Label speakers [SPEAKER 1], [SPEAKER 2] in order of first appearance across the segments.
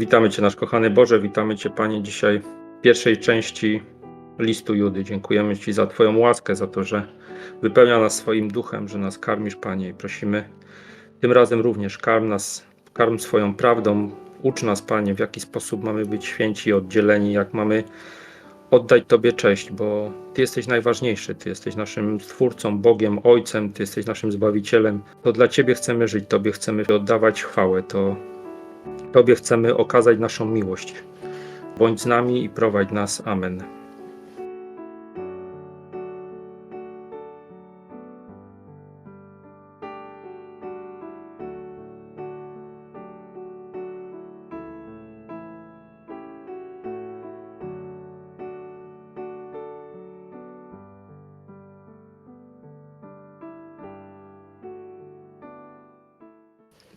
[SPEAKER 1] Witamy Cię, nasz kochany Boże, witamy Cię, Panie, dzisiaj w pierwszej części listu Judy. Dziękujemy Ci za Twoją łaskę, za to, że wypełnia nas swoim duchem, że nas karmisz, Panie, i prosimy tym razem również karm nas, karm swoją prawdą, ucz nas, Panie, w jaki sposób mamy być święci i oddzieleni, jak mamy oddać Tobie cześć, bo Ty jesteś najważniejszy, Ty jesteś naszym Stwórcą, Bogiem, Ojcem, Ty jesteś naszym Zbawicielem. To dla Ciebie chcemy żyć, Tobie chcemy oddawać chwałę, to Tobie chcemy okazać naszą miłość. Bądź z nami i prowadź nas. Amen.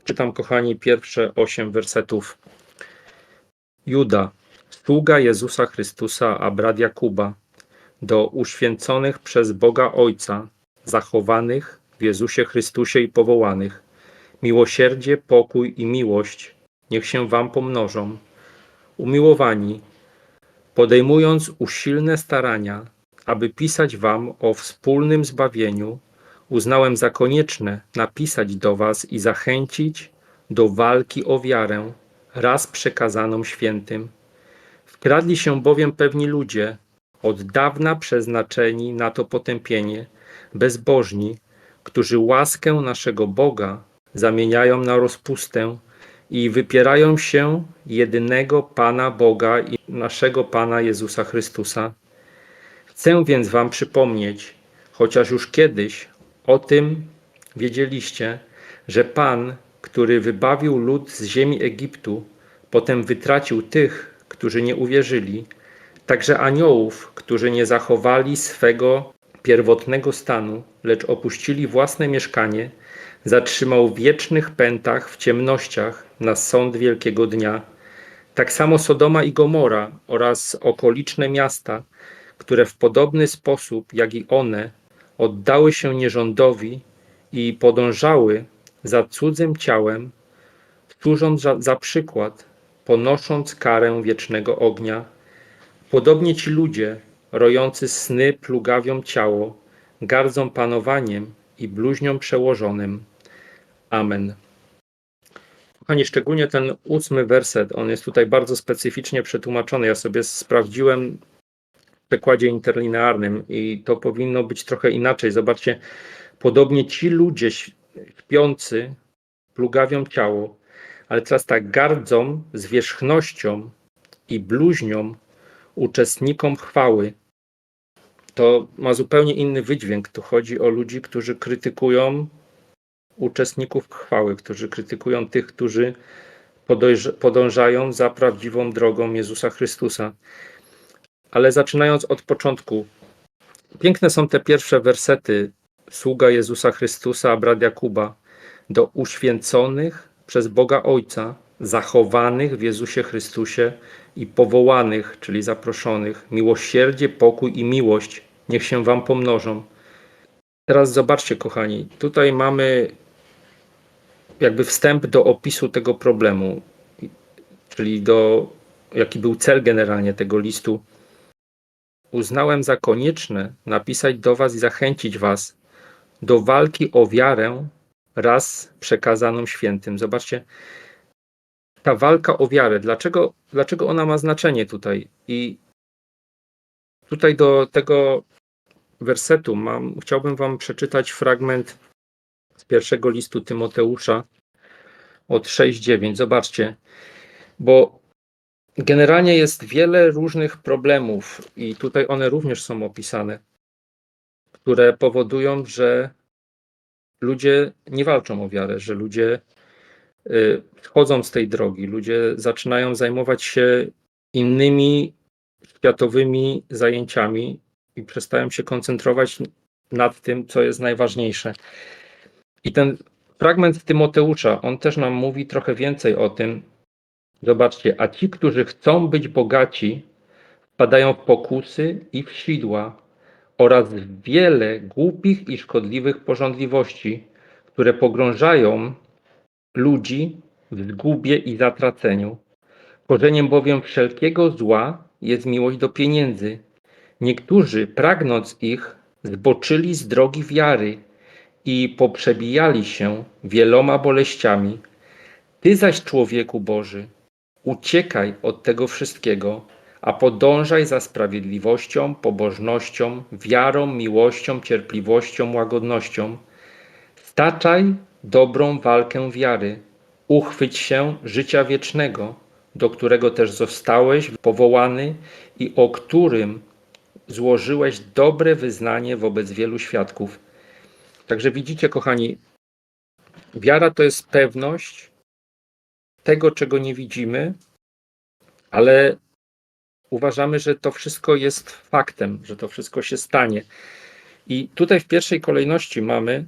[SPEAKER 1] Czytam, kochani, pierwsze osiem wersetów. Juda, sługa Jezusa Chrystusa, a brat Jakuba, do uświęconych przez Boga Ojca, zachowanych w Jezusie Chrystusie i powołanych, miłosierdzie, pokój i miłość niech się wam pomnożą. Umiłowani, podejmując usilne starania, aby pisać wam o wspólnym zbawieniu, uznałem za konieczne napisać do Was i zachęcić do walki o wiarę, raz przekazaną świętym. Wkradli się bowiem pewni ludzie, od dawna przeznaczeni na to potępienie, bezbożni, którzy łaskę naszego Boga zamieniają na rozpustę i wypierają się jedynego Pana Boga i naszego Pana Jezusa Chrystusa. Chcę więc Wam przypomnieć, chociaż już kiedyś o tym wiedzieliście, że Pan, który wybawił lud z ziemi Egiptu, potem wytracił tych, którzy nie uwierzyli, także aniołów, którzy nie zachowali swego pierwotnego stanu, lecz opuścili własne mieszkanie, zatrzymał w wiecznych pętach w ciemnościach na sąd wielkiego dnia. Tak samo Sodoma i Gomora oraz okoliczne miasta, które w podobny sposób jak i one oddały się nierządowi i podążały za cudzym ciałem, służąc za, za przykład, ponosząc karę wiecznego ognia. Podobnie ci ludzie, rojący sny plugawią ciało, gardzą panowaniem i bluźnią przełożonym. Amen. Kochani, szczególnie ten ósmy werset, on jest tutaj bardzo specyficznie przetłumaczony. Ja sobie sprawdziłem przekładzie interlinearnym i to powinno być trochę inaczej. Zobaczcie, podobnie ci ludzie śpiący plugawią ciało, ale teraz tak gardzą zwierzchnością i bluźnią uczestnikom chwały. To ma zupełnie inny wydźwięk. Tu chodzi o ludzi, którzy krytykują uczestników chwały, którzy krytykują tych, którzy podążają za prawdziwą drogą Jezusa Chrystusa. Ale zaczynając od początku, piękne są te pierwsze wersety sługa Jezusa Chrystusa, brat Jakuba, do uświęconych przez Boga Ojca, zachowanych w Jezusie Chrystusie i powołanych, czyli zaproszonych, miłosierdzie, pokój i miłość niech się wam pomnożą. Teraz zobaczcie, kochani, tutaj mamy jakby wstęp do opisu tego problemu, czyli do jaki był cel generalnie tego listu. Uznałem za konieczne napisać do Was i zachęcić Was do walki o wiarę raz przekazaną świętym. Zobaczcie, ta walka o wiarę, dlaczego, dlaczego ona ma znaczenie tutaj? I tutaj do tego wersetu mam, chciałbym Wam przeczytać fragment z pierwszego listu Tymoteusza od 6-9. Zobaczcie, bo generalnie jest wiele różnych problemów i tutaj one również są opisane, które powodują, że ludzie nie walczą o wiarę, że ludzie schodzą z tej drogi, ludzie zaczynają zajmować się innymi światowymi zajęciami i przestają się koncentrować nad tym, co jest najważniejsze. I ten fragment Tymoteusza, on też nam mówi trochę więcej o tym. Zobaczcie, a ci, którzy chcą być bogaci, wpadają w pokusy i w sidła oraz wiele głupich i szkodliwych porządliwości, które pogrążają ludzi w zgubie i zatraceniu. Korzeniem bowiem wszelkiego zła jest miłość do pieniędzy. Niektórzy, pragnąc ich, zboczyli z drogi wiary i poprzebijali się wieloma boleściami. Ty zaś, człowieku Boży, uciekaj od tego wszystkiego, a podążaj za sprawiedliwością, pobożnością, wiarą, miłością, cierpliwością, łagodnością. Staczaj dobrą walkę wiary, uchwyć się życia wiecznego, do którego też zostałeś powołany i o którym złożyłeś dobre wyznanie wobec wielu świadków. Także widzicie, kochani, wiara to jest pewność tego, czego nie widzimy, ale uważamy, że to wszystko jest faktem, że to wszystko się stanie. I tutaj w pierwszej kolejności mamy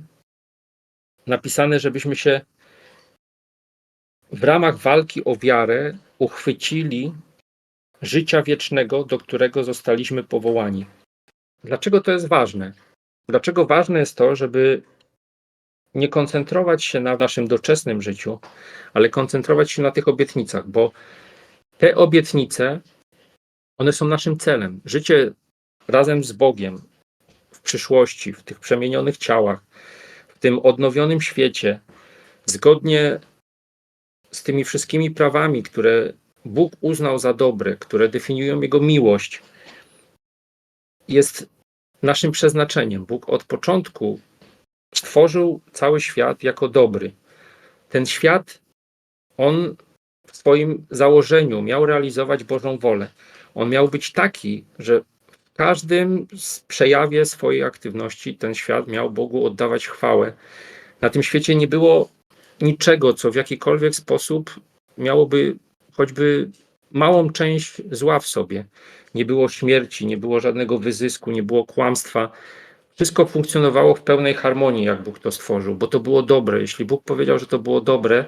[SPEAKER 1] napisane, żebyśmy się w ramach walki o wiarę uchwycili życia wiecznego, do którego zostaliśmy powołani. Dlaczego to jest ważne? Dlaczego ważne jest to, żeby nie koncentrować się na naszym doczesnym życiu, ale koncentrować się na tych obietnicach, bo te obietnice, one są naszym celem. Życie razem z Bogiem w przyszłości, w tych przemienionych ciałach, w tym odnowionym świecie, zgodnie z tymi wszystkimi prawami, które Bóg uznał za dobre, które definiują Jego miłość, jest naszym przeznaczeniem. Bóg od początku stworzył cały świat jako dobry. Ten świat, on w swoim założeniu miał realizować Bożą wolę. On miał być taki, że w każdym przejawie swojej aktywności ten świat miał Bogu oddawać chwałę. Na tym świecie nie było niczego, co w jakikolwiek sposób miałoby choćby małą część zła w sobie. Nie było śmierci, nie było żadnego wyzysku, nie było kłamstwa. Wszystko funkcjonowało w pełnej harmonii, jak Bóg to stworzył, bo to było dobre. Jeśli Bóg powiedział, że to było dobre,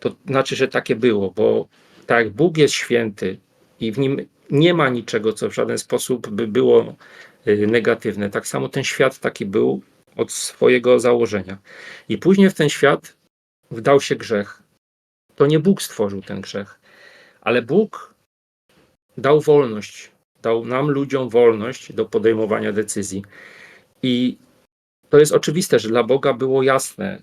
[SPEAKER 1] to znaczy, że takie było, bo tak Bóg jest święty i w nim nie ma niczego, co w żaden sposób by było y, negatywne, tak samo ten świat taki był od swojego założenia. I później w ten świat wdał się grzech. To nie Bóg stworzył ten grzech, ale Bóg dał wolność, dał nam, ludziom, wolność do podejmowania decyzji. I to jest oczywiste, że dla Boga było jasne,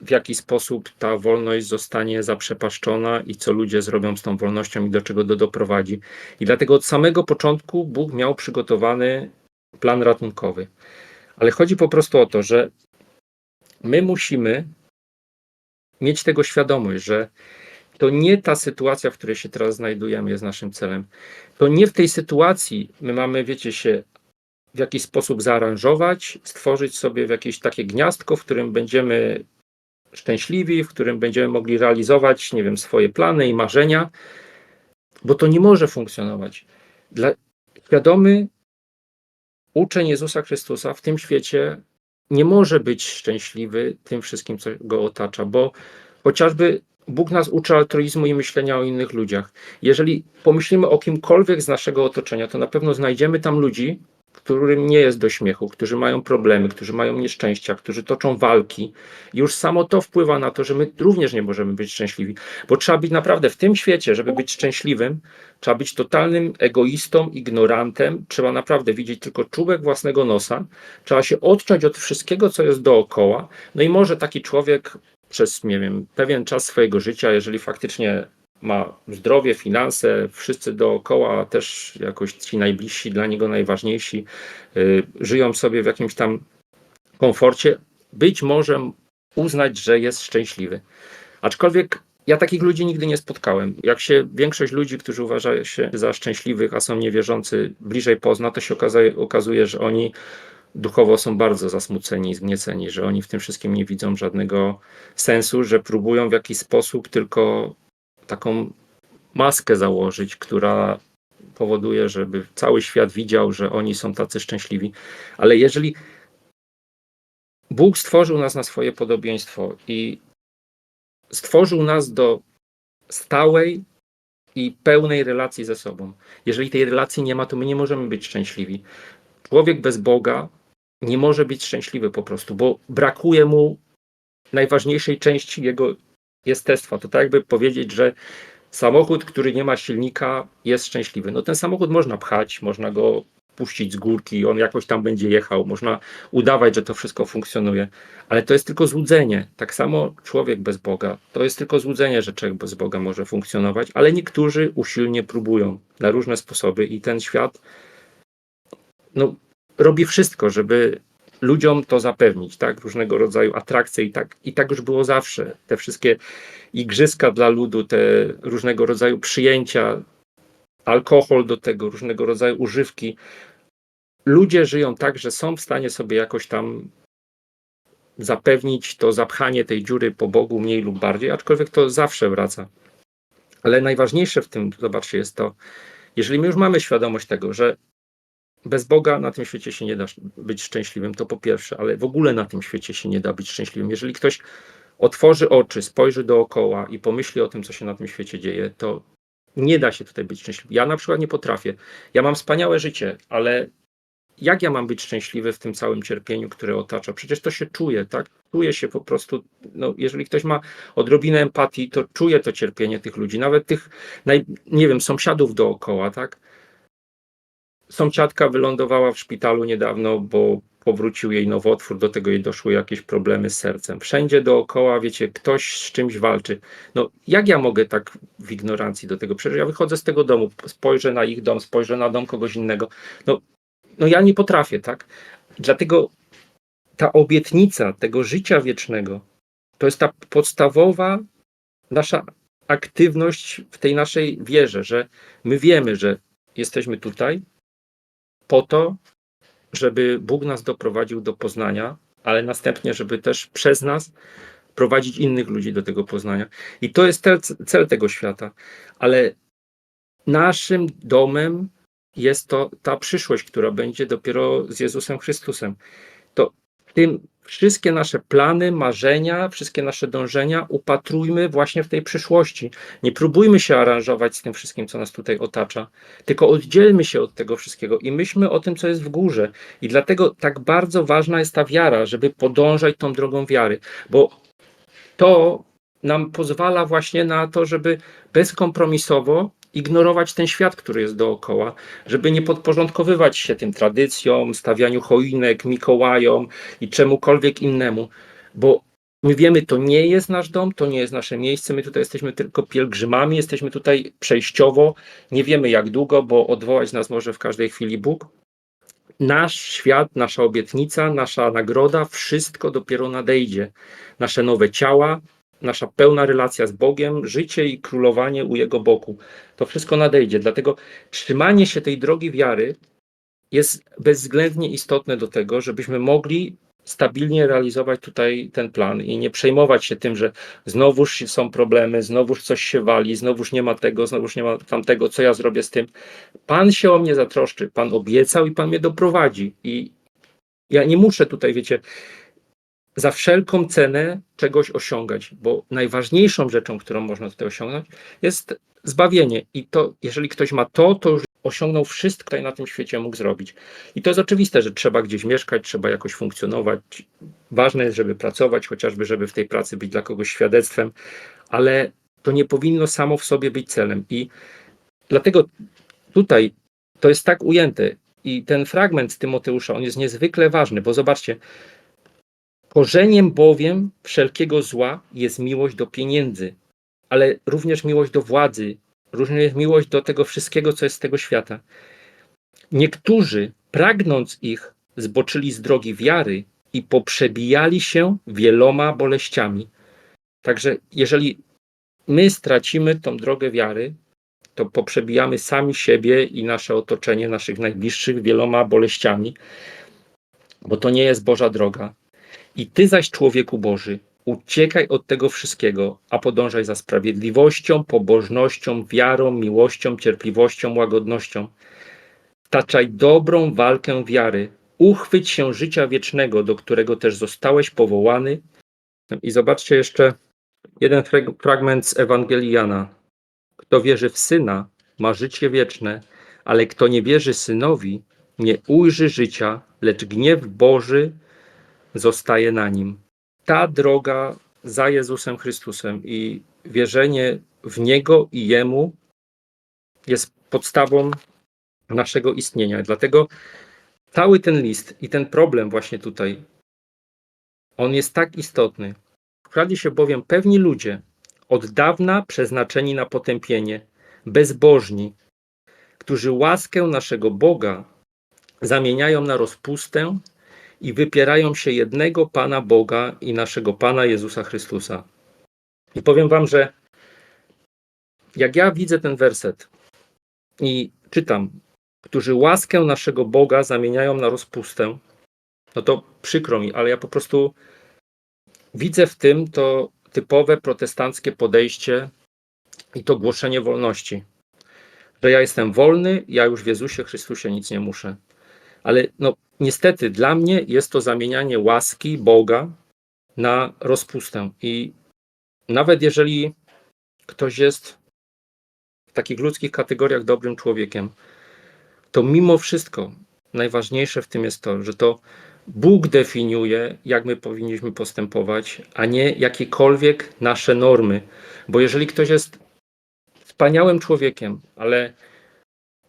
[SPEAKER 1] w jaki sposób ta wolność zostanie zaprzepaszczona i co ludzie zrobią z tą wolnością i do czego to doprowadzi. I dlatego od samego początku Bóg miał przygotowany plan ratunkowy. Ale chodzi po prostu o to, że my musimy mieć tego świadomość, że to nie ta sytuacja, w której się teraz znajdujemy, jest naszym celem. To nie w tej sytuacji my mamy, wiecie, się w jakiś sposób zaaranżować, stworzyć sobie jakieś takie gniazdko, w którym będziemy szczęśliwi, w którym będziemy mogli realizować, nie wiem, swoje plany i marzenia, bo to nie może funkcjonować. Dla świadomy uczeń Jezusa Chrystusa w tym świecie nie może być szczęśliwy tym wszystkim, co go otacza, bo chociażby Bóg nas uczy altruizmu i myślenia o innych ludziach. Jeżeli pomyślimy o kimkolwiek z naszego otoczenia, to na pewno znajdziemy tam ludzi, którym nie jest do śmiechu, którzy mają problemy, którzy mają nieszczęścia, którzy toczą walki. Już samo to wpływa na to, że my również nie możemy być szczęśliwi, bo trzeba być naprawdę w tym świecie, żeby być szczęśliwym, trzeba być totalnym egoistą, ignorantem, trzeba naprawdę widzieć tylko czubek własnego nosa, trzeba się odciąć od wszystkiego, co jest dookoła. No i może taki człowiek przez, nie wiem, pewien czas swojego życia, jeżeli faktycznie ma zdrowie, finanse, wszyscy dookoła, też jakoś ci najbliżsi, dla niego najważniejsi, y, żyją sobie w jakimś tam komforcie, być może uznać, że jest szczęśliwy. Aczkolwiek ja takich ludzi nigdy nie spotkałem. Jak się większość ludzi, którzy uważają się za szczęśliwych, a są niewierzący, bliżej pozna, to się okazuje, okazuje że oni duchowo są bardzo zasmuceni i zgnieceni, że oni w tym wszystkim nie widzą żadnego sensu, że próbują w jakiś sposób tylko taką maskę założyć, która powoduje, żeby cały świat widział, że oni są tacy szczęśliwi. Ale jeżeli Bóg stworzył nas na swoje podobieństwo i stworzył nas do stałej i pełnej relacji ze sobą. Jeżeli tej relacji nie ma, to my nie możemy być szczęśliwi. Człowiek bez Boga nie może być szczęśliwy po prostu, bo brakuje mu najważniejszej części jego jestestwa. To tak jakby powiedzieć, że samochód, który nie ma silnika, jest szczęśliwy. No ten samochód można pchać, można go puścić z górki, on jakoś tam będzie jechał, można udawać, że to wszystko funkcjonuje, ale to jest tylko złudzenie. Tak samo człowiek bez Boga, to jest tylko złudzenie, że człowiek bez Boga może funkcjonować, ale niektórzy usilnie próbują na różne sposoby i ten świat no, robi wszystko, żeby ludziom to zapewnić, tak? Różnego rodzaju atrakcje i tak, i tak już było zawsze. Te wszystkie igrzyska dla ludu, te różnego rodzaju przyjęcia, alkohol do tego, różnego rodzaju używki. Ludzie żyją tak, że są w stanie sobie jakoś tam zapewnić to zapchanie tej dziury po Bogu mniej lub bardziej, aczkolwiek to zawsze wraca. Ale najważniejsze w tym, zobaczcie, jest to, jeżeli my już mamy świadomość tego, że bez Boga na tym świecie się nie da być szczęśliwym, to po pierwsze, ale w ogóle na tym świecie się nie da być szczęśliwym. Jeżeli ktoś otworzy oczy, spojrzy dookoła i pomyśli o tym, co się na tym świecie dzieje, to nie da się tutaj być szczęśliwym. Ja na przykład nie potrafię. Ja mam wspaniałe życie, ale jak ja mam być szczęśliwy w tym całym cierpieniu, które otacza? Przecież to się czuje, tak? Czuje się po prostu, no, jeżeli ktoś ma odrobinę empatii, to czuje to cierpienie tych ludzi, nawet tych, naj, nie wiem, sąsiadów dookoła, tak? Sąsiadka wylądowała w szpitalu niedawno, bo powrócił jej nowotwór, do tego jej doszły jakieś problemy z sercem. Wszędzie dookoła, wiecie, ktoś z czymś walczy. No, jak ja mogę tak w ignorancji do tego? Przecież ja wychodzę z tego domu, spojrzę na ich dom, spojrzę na dom kogoś innego. No, no ja nie potrafię, tak? Dlatego ta obietnica tego życia wiecznego to jest ta podstawowa nasza aktywność w tej naszej wierze, że my wiemy, że jesteśmy tutaj po to, żeby Bóg nas doprowadził do poznania, ale następnie, żeby też przez nas prowadzić innych ludzi do tego poznania. I to jest cel, cel tego świata. Ale naszym domem jest to ta przyszłość, która będzie dopiero z Jezusem Chrystusem. Tym wszystkie nasze plany, marzenia, wszystkie nasze dążenia upatrujmy właśnie w tej przyszłości. Nie próbujmy się aranżować z tym wszystkim, co nas tutaj otacza, tylko oddzielmy się od tego wszystkiego i myślmy o tym, co jest w górze. I dlatego tak bardzo ważna jest ta wiara, żeby podążać tą drogą wiary, bo to nam pozwala właśnie na to, żeby bezkompromisowo ignorować ten świat, który jest dookoła, żeby nie podporządkowywać się tym tradycjom, stawianiu choinek, Mikołajom i czemukolwiek innemu, bo my wiemy, to nie jest nasz dom, to nie jest nasze miejsce, my tutaj jesteśmy tylko pielgrzymami, jesteśmy tutaj przejściowo, nie wiemy jak długo, bo odwołać nas może w każdej chwili Bóg. Nasz świat, nasza obietnica, nasza nagroda, wszystko dopiero nadejdzie. Nasze nowe ciała, nasza pełna relacja z Bogiem, życie i królowanie u Jego boku. To wszystko nadejdzie. Dlatego trzymanie się tej drogi wiary jest bezwzględnie istotne do tego, żebyśmy mogli stabilnie realizować tutaj ten plan i nie przejmować się tym, że znowuż są problemy, znowuż coś się wali, znowuż nie ma tego, znowuż nie ma tamtego, co ja zrobię z tym. Pan się o mnie zatroszczy, Pan obiecał i Pan mnie doprowadzi. I ja nie muszę tutaj, wiecie, za wszelką cenę czegoś osiągać, bo najważniejszą rzeczą, którą można tutaj osiągnąć, jest zbawienie. I to, jeżeli ktoś ma to, to już osiągnął wszystko, co na tym świecie mógł zrobić. I to jest oczywiste, że trzeba gdzieś mieszkać, trzeba jakoś funkcjonować. Ważne jest, żeby pracować, chociażby, żeby w tej pracy być dla kogoś świadectwem, ale to nie powinno samo w sobie być celem. I dlatego tutaj to jest tak ujęte. I ten fragment z Tymoteusza, on jest niezwykle ważny, bo zobaczcie, Korzeniem bowiem wszelkiego zła jest miłość do pieniędzy, ale również miłość do władzy, również miłość do tego wszystkiego, co jest z tego świata. Niektórzy, pragnąc ich, zboczyli z drogi wiary i poprzebijali się wieloma boleściami. Także jeżeli my stracimy tą drogę wiary, to poprzebijamy sami siebie i nasze otoczenie, naszych najbliższych wieloma boleściami, bo to nie jest Boża droga. I ty zaś, człowieku Boży, uciekaj od tego wszystkiego, a podążaj za sprawiedliwością, pobożnością, wiarą, miłością, cierpliwością, łagodnością. Taczaj dobrą walkę wiary, uchwyć się życia wiecznego, do którego też zostałeś powołany. I zobaczcie jeszcze jeden fragment z Ewangelii Jana. Kto wierzy w Syna, ma życie wieczne, ale kto nie wierzy Synowi, nie ujrzy życia, lecz gniew Boży zostaje na nim. Ta droga za Jezusem Chrystusem i wierzenie w Niego i Jemu jest podstawą naszego istnienia. Dlatego cały ten list i ten problem właśnie tutaj, on jest tak istotny. Wkradli się bowiem pewni ludzie, od dawna przeznaczeni na potępienie, bezbożni, którzy łaskę naszego Boga zamieniają na rozpustę i wypierają się jednego Pana Boga i naszego Pana Jezusa Chrystusa. I powiem Wam, że jak ja widzę ten werset i czytam, którzy łaskę naszego Boga zamieniają na rozpustę, no to przykro mi, ale ja po prostu widzę w tym to typowe protestanckie podejście i to głoszenie wolności. Że ja jestem wolny, ja już w Jezusie Chrystusie nic nie muszę. Ale no, niestety dla mnie jest to zamienianie łaski Boga na rozpustę. I nawet jeżeli ktoś jest w takich ludzkich kategoriach dobrym człowiekiem, to mimo wszystko najważniejsze w tym jest to, że to Bóg definiuje, jak my powinniśmy postępować, a nie jakiekolwiek nasze normy. Bo jeżeli ktoś jest wspaniałym człowiekiem, ale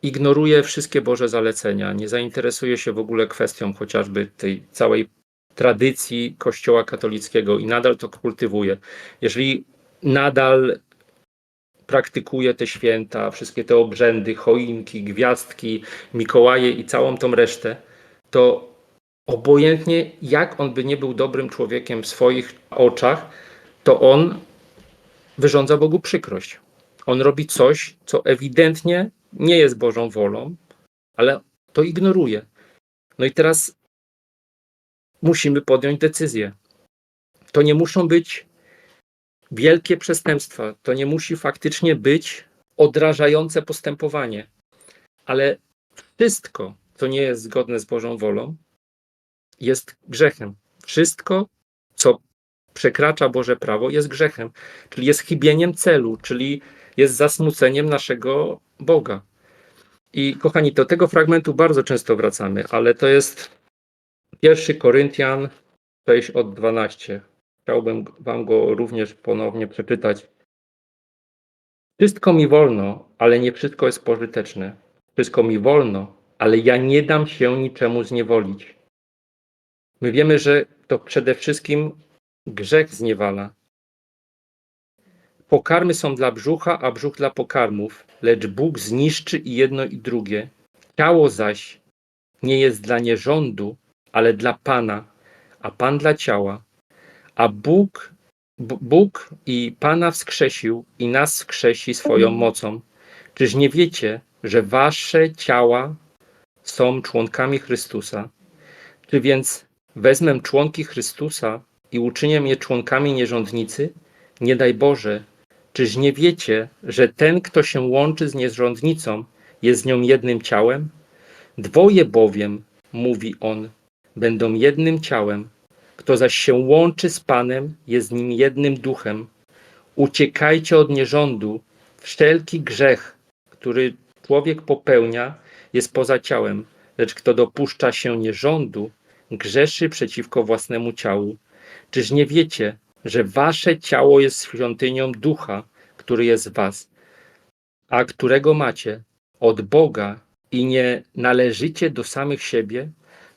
[SPEAKER 1] ignoruje wszystkie Boże zalecenia, nie zainteresuje się w ogóle kwestią chociażby tej całej tradycji Kościoła katolickiego i nadal to kultywuje, jeżeli nadal praktykuje te święta, wszystkie te obrzędy, choinki, gwiazdki, Mikołaje i całą tą resztę, to obojętnie jak on by nie był dobrym człowiekiem w swoich oczach, to on wyrządza Bogu przykrość. On robi coś, co ewidentnie nie jest Bożą wolą, ale to ignoruje. No i teraz musimy podjąć decyzję. To nie muszą być wielkie przestępstwa, to nie musi faktycznie być odrażające postępowanie, ale wszystko, co nie jest zgodne z Bożą wolą, jest grzechem. Wszystko, co przekracza Boże prawo, jest grzechem, czyli jest chybieniem celu, czyli jest zasmuceniem naszego Boga. I kochani, do tego fragmentu bardzo często wracamy, ale to jest pierwszy Koryntian 6 od 12. Chciałbym wam go również ponownie przeczytać. Wszystko mi wolno, ale nie wszystko jest pożyteczne. Wszystko mi wolno, ale ja nie dam się niczemu zniewolić. My wiemy, że to przede wszystkim grzech zniewala. Pokarmy są dla brzucha, a brzuch dla pokarmów, lecz Bóg zniszczy i jedno i drugie. Ciało zaś nie jest dla nierządu, ale dla Pana, a Pan dla ciała. A Bóg, Bóg i Pana wskrzesił i nas wskrzesi swoją mocą. Czyż nie wiecie, że wasze ciała są członkami Chrystusa? Czy więc wezmę członki Chrystusa i uczynię je członkami nierządnicy? Nie daj Boże, czyż nie wiecie, że ten, kto się łączy z nierządnicą, jest z nią jednym ciałem? Dwoje bowiem, mówi on, będą jednym ciałem. Kto zaś się łączy z Panem, jest z nim jednym duchem. Uciekajcie od nierządu. Wszelki grzech, który człowiek popełnia, jest poza ciałem, lecz kto dopuszcza się nierządu, grzeszy przeciwko własnemu ciału. Czyż nie wiecie, że wasze ciało jest świątynią ducha, który jest w was, a którego macie od Boga i nie należycie do samych siebie?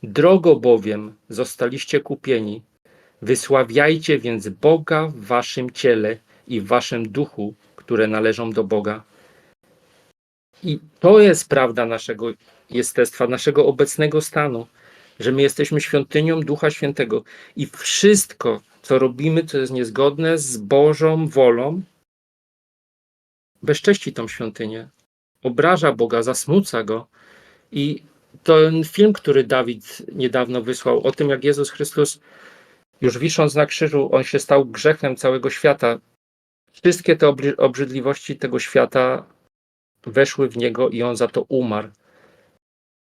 [SPEAKER 1] Drogo bowiem zostaliście kupieni. Wysławiajcie więc Boga w waszym ciele i w waszym duchu, które należą do Boga. I to jest prawda naszego jestestwa, naszego obecnego stanu, że my jesteśmy świątynią Ducha Świętego i wszystko, co robimy, co jest niezgodne z Bożą wolą, bezcześci tą świątynię, obraża Boga, zasmuca Go. I ten film, który Dawid niedawno wysłał, o tym, jak Jezus Chrystus, już wisząc na krzyżu, on się stał grzechem całego świata. Wszystkie te obrzy- obrzydliwości tego świata weszły w niego i on za to umarł.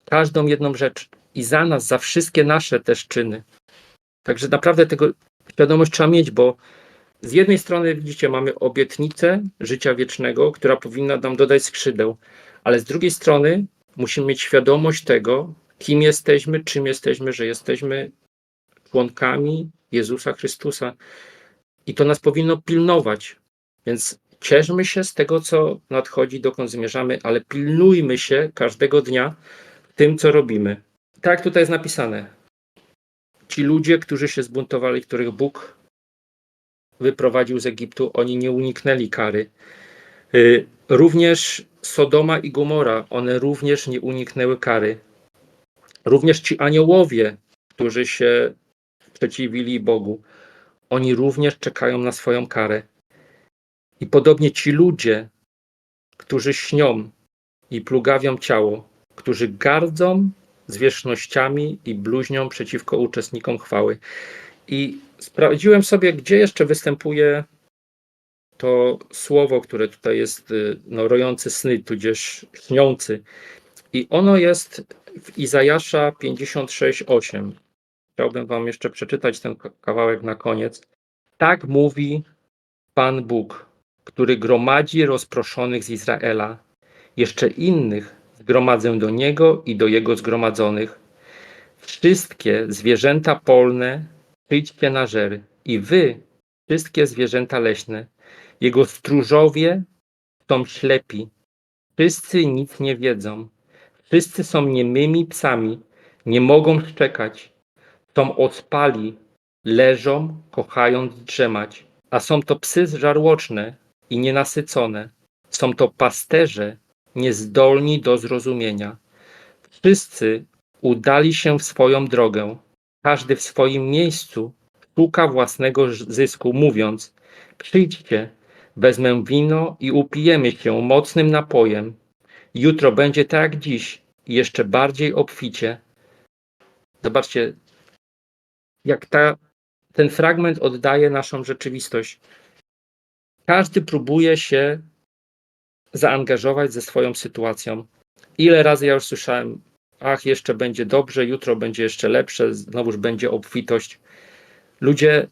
[SPEAKER 1] Każdą jedną rzecz. I za nas, za wszystkie nasze też czyny. Także naprawdę tego świadomość trzeba mieć, bo z jednej strony, widzicie, mamy obietnicę życia wiecznego, która powinna nam dodać skrzydeł, ale z drugiej strony musimy mieć świadomość tego, kim jesteśmy, czym jesteśmy, że jesteśmy członkami Jezusa Chrystusa. I to nas powinno pilnować. Więc cieszmy się z tego, co nadchodzi, dokąd zmierzamy, ale pilnujmy się każdego dnia tym, co robimy. Tak tutaj jest napisane. Ci ludzie, którzy się zbuntowali, których Bóg wyprowadził z Egiptu, oni nie uniknęli kary. Y, Również Sodoma i Gomora, one również nie uniknęły kary. Również ci aniołowie, którzy się sprzeciwili Bogu, oni również czekają na swoją karę. I podobnie ci ludzie, którzy śnią i plugawią ciało, którzy gardzą zwierzchnościami i bluźnią przeciwko uczestnikom chwały. I sprawdziłem sobie, gdzie jeszcze występuje to słowo, które tutaj jest y, no, rojący sny, tudzież śniący. I ono jest w Izajasza 56:8. Chciałbym wam jeszcze przeczytać ten ka- kawałek na koniec. Tak mówi Pan Bóg, który gromadzi rozproszonych z Izraela. Jeszcze innych zgromadzę do Niego i do Jego zgromadzonych. Wszystkie zwierzęta polne przyjdźcie na żery i wy, wszystkie zwierzęta leśne, Jego stróżowie są ślepi, wszyscy nic nie wiedzą, wszyscy są niemymi psami, nie mogą szczekać, są ospali, leżą, kochając drzemać, a są to psy żarłoczne i nienasycone, są to pasterze niezdolni do zrozumienia. Wszyscy udali się w swoją drogę, każdy w swoim miejscu szuka własnego zysku, mówiąc: Przyjdźcie, wezmę wino i upijemy się mocnym napojem. Jutro będzie tak jak dziś, jeszcze bardziej obficie. Zobaczcie, jak ta, ten fragment oddaje naszą rzeczywistość. Każdy próbuje się zaangażować ze swoją sytuacją. Ile razy ja już słyszałem, ach, jeszcze będzie dobrze, jutro będzie jeszcze lepsze, znowuż będzie obfitość. Ludzie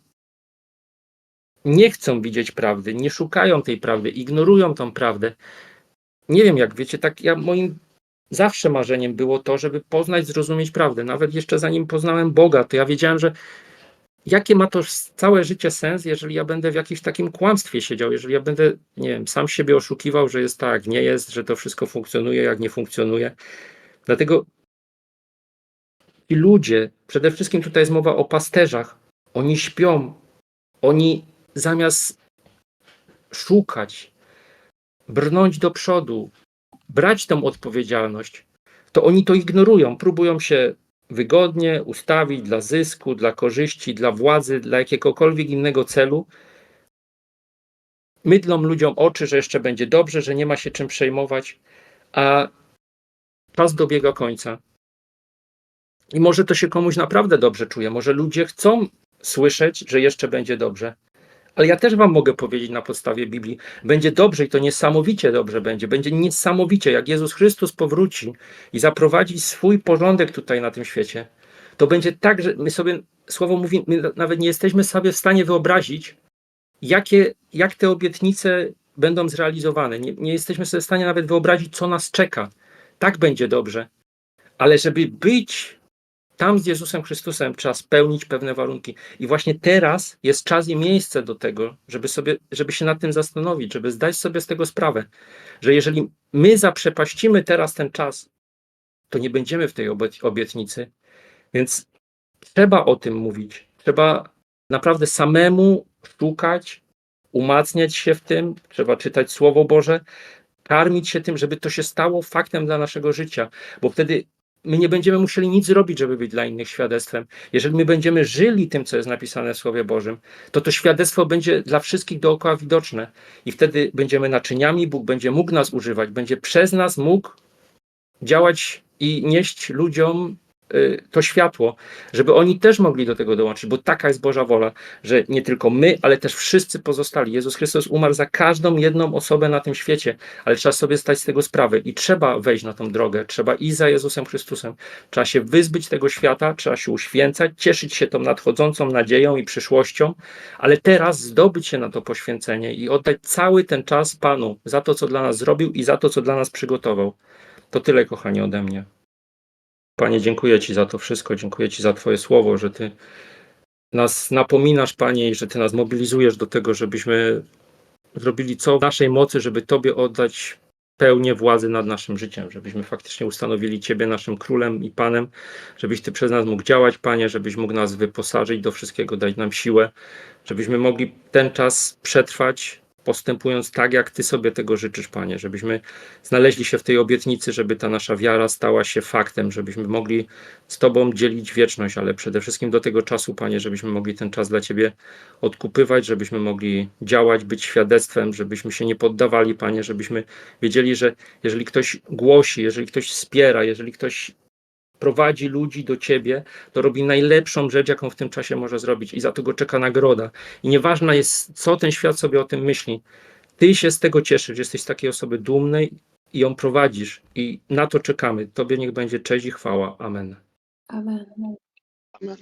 [SPEAKER 1] nie chcą widzieć prawdy, nie szukają tej prawdy, ignorują tą prawdę. Nie wiem, jak wiecie, tak ja moim zawsze marzeniem było to, żeby poznać, zrozumieć prawdę. Nawet jeszcze zanim poznałem Boga, to ja wiedziałem, że jakie ma to całe życie sens, jeżeli ja będę w jakimś takim kłamstwie siedział, jeżeli ja będę, nie wiem, sam siebie oszukiwał, że jest tak, nie jest, że to wszystko funkcjonuje, jak nie funkcjonuje. Dlatego ci ludzie, przede wszystkim tutaj jest mowa o pasterzach, oni śpią, oni zamiast szukać, brnąć do przodu, brać tę odpowiedzialność, to oni to ignorują, próbują się wygodnie ustawić dla zysku, dla korzyści, dla władzy, dla jakiegokolwiek innego celu. Mydlą ludziom oczy, że jeszcze będzie dobrze, że nie ma się czym przejmować, a czas dobiega końca. I może to się komuś naprawdę dobrze czuje, może ludzie chcą słyszeć, że jeszcze będzie dobrze. Ale ja też wam mogę powiedzieć na podstawie Biblii, będzie dobrze i to niesamowicie dobrze będzie. Będzie niesamowicie, jak Jezus Chrystus powróci i zaprowadzi swój porządek tutaj na tym świecie. To będzie tak, że my sobie, słowo mówi, my nawet nie jesteśmy sobie w stanie wyobrazić, jakie, jak te obietnice będą zrealizowane. Nie, nie jesteśmy sobie w stanie nawet wyobrazić, co nas czeka. Tak będzie dobrze. Ale żeby być tam z Jezusem Chrystusem, trzeba spełnić pewne warunki. I właśnie teraz jest czas i miejsce do tego, żeby, sobie, żeby się nad tym zastanowić, żeby zdać sobie z tego sprawę, że jeżeli my zaprzepaścimy teraz ten czas, to nie będziemy w tej obiet- obietnicy. Więc trzeba o tym mówić. Trzeba naprawdę samemu szukać, umacniać się w tym, trzeba czytać Słowo Boże, karmić się tym, żeby to się stało faktem dla naszego życia, bo wtedy my nie będziemy musieli nic zrobić, żeby być dla innych świadectwem. Jeżeli my będziemy żyli tym, co jest napisane w Słowie Bożym, to to świadectwo będzie dla wszystkich dookoła widoczne i wtedy będziemy naczyniami, Bóg będzie mógł nas używać, będzie przez nas mógł działać i nieść ludziom to światło, żeby oni też mogli do tego dołączyć, bo taka jest Boża wola, że nie tylko my, ale też wszyscy pozostali. Jezus Chrystus umarł za każdą jedną osobę na tym świecie, ale trzeba sobie stać z tego sprawę i trzeba wejść na tą drogę, trzeba iść za Jezusem Chrystusem, trzeba się wyzbyć tego świata, trzeba się uświęcać, cieszyć się tą nadchodzącą nadzieją i przyszłością, ale teraz zdobyć się na to poświęcenie i oddać cały ten czas Panu za to, co dla nas zrobił i za to, co dla nas przygotował. To tyle, kochani, ode mnie. Panie, dziękuję Ci za to wszystko, dziękuję Ci za Twoje słowo, że Ty nas napominasz, Panie, i że Ty nas mobilizujesz do tego, żebyśmy zrobili co w naszej mocy, żeby Tobie oddać pełnię władzy nad naszym życiem, żebyśmy faktycznie ustanowili Ciebie naszym królem i panem, żebyś Ty przez nas mógł działać, Panie, żebyś mógł nas wyposażyć do wszystkiego, dać nam siłę, żebyśmy mogli ten czas przetrwać, postępując tak, jak Ty sobie tego życzysz, Panie, żebyśmy znaleźli się w tej obietnicy, żeby ta nasza wiara stała się faktem, żebyśmy mogli z Tobą dzielić wieczność, ale przede wszystkim do tego czasu, Panie, żebyśmy mogli ten czas dla Ciebie odkupywać, żebyśmy mogli działać, być świadectwem, żebyśmy się nie poddawali, Panie, żebyśmy wiedzieli, że jeżeli ktoś głosi, jeżeli ktoś wspiera, jeżeli ktoś prowadzi ludzi do Ciebie, to robi najlepszą rzecz, jaką w tym czasie może zrobić i za to go czeka nagroda. I nieważne jest, co ten świat sobie o tym myśli. Ty się z tego cieszysz, jesteś z takiej osoby dumnej i ją prowadzisz i na to czekamy. Tobie niech będzie cześć i chwała. Amen.
[SPEAKER 2] Amen.
[SPEAKER 3] Amen.